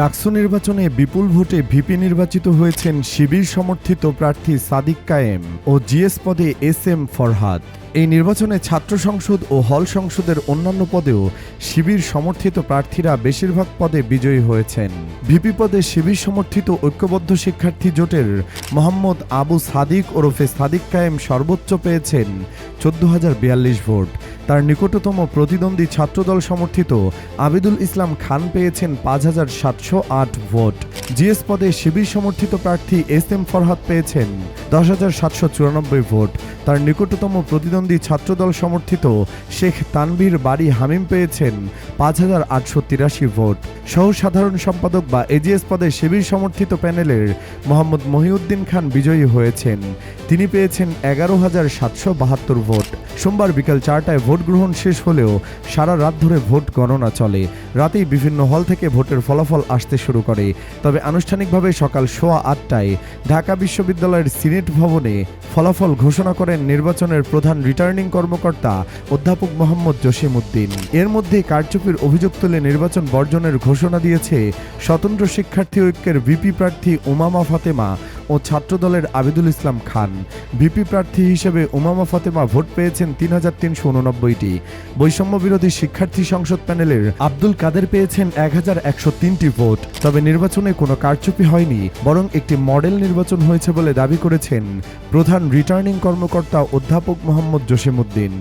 ডাকসু নির্বাচনে বিপুল ভোটে ভিপি নির্বাচিত হয়েছেন শিবির সমর্থিত প্রার্থী সাদিক কায়েম ও জিএস পদে এস এম ফরহাদ। এই নির্বাচনে ছাত্র সংসদ ও হল সংসদের অন্যান্য পদেও শিবির সমর্থিত প্রার্থীরা বেশিরভাগ পদে বিজয়ী হয়েছেন। ভিপি পদে শিবির সমর্থিত ঐক্যবদ্ধ শিক্ষার্থী জোটের মোহাম্মদ আবু সাদিক ওরফে সাদিক কায়েম সর্বোচ্চ পেয়েছেন চোদ্দ হাজার বিয়াল্লিশ ভোট। তার নিকটতম প্রতিদ্বন্দ্বী ছাত্রদল সমর্থিত আবিদুল ইসলাম খান পেয়েছেন পাঁচ হাজার সাতশো আট ভোট। জিএস পদে শিবির সমর্থিত প্রার্থী এস এম ফরহাদ পেয়েছেন দশ হাজার সাতশো চুরানব্বই ভোট। তার নিকটতম প্রতিদ্বন্দ্বী ছাত্রদল সমর্থিত শেখ তানভীর বাড়ি হামিম পেয়েছেন পাঁচ হাজার আটশো তিরাশি ভোট। সহ সাধারণ সম্পাদক বা এজিএস পদে শিবির সমর্থিত প্যানেলের মোহাম্মদ মহিউদ্দিন খান বিজয়ী হয়েছেন। তিনি পেয়েছেন এগারো হাজার সাতশো বাহাত্তর ভোট। সোমবার বিকাল চারটায় ভোট গ্রহণ শেষ হলেও সারা রাত ধরে ভোট গণনা চলে। রাতেই বিভিন্ন হল থেকে ভোটের ফলাফল আসতে শুরু করে। তবে আনুষ্ঠানিকভাবে সকাল সোয়া আটটায় ঢাকা বিশ্ববিদ্যালয়ের সিনেট ভবনে ফলাফল ঘোষণা করেন নির্বাচনের প্রধান রিটার্নিং কর্মকর্তা অধ্যাপক মোহাম্মদ জসিম উদ্দিন এর মধ্যে কারচুপির অভিযোগ তুলে নির্বাচন বর্জনের ঘোষণা দিয়েছে স্বতন্ত্র শিক্ষার্থী ঐক্যের ভিপি প্রার্থী উমামা ফাতেমা। ও ছাত্রদলের আবিদুল ইসলাম খান। ভিপি প্রার্থী হিসেবে উমামা ফাতেমা ভোট পেয়েছেন তিন হাজার তিনশো উননব্বইটি। বৈষম্য বিরোধী শিক্ষার্থী সংসদ প্যানেলের আব্দুল কাদের পেয়েছেন এক হাজার একশো তিনটি ভোট। তবে নির্বাচনে কোনো কারচুপি হয়নি, বরং একটি মডেল নির্বাচন হয়েছে বলে দাবি করেছেন প্রধান রিটার্নিং কর্মকর্তা অধ্যাপক মোহাম্মদ জসিমউদ্দিন।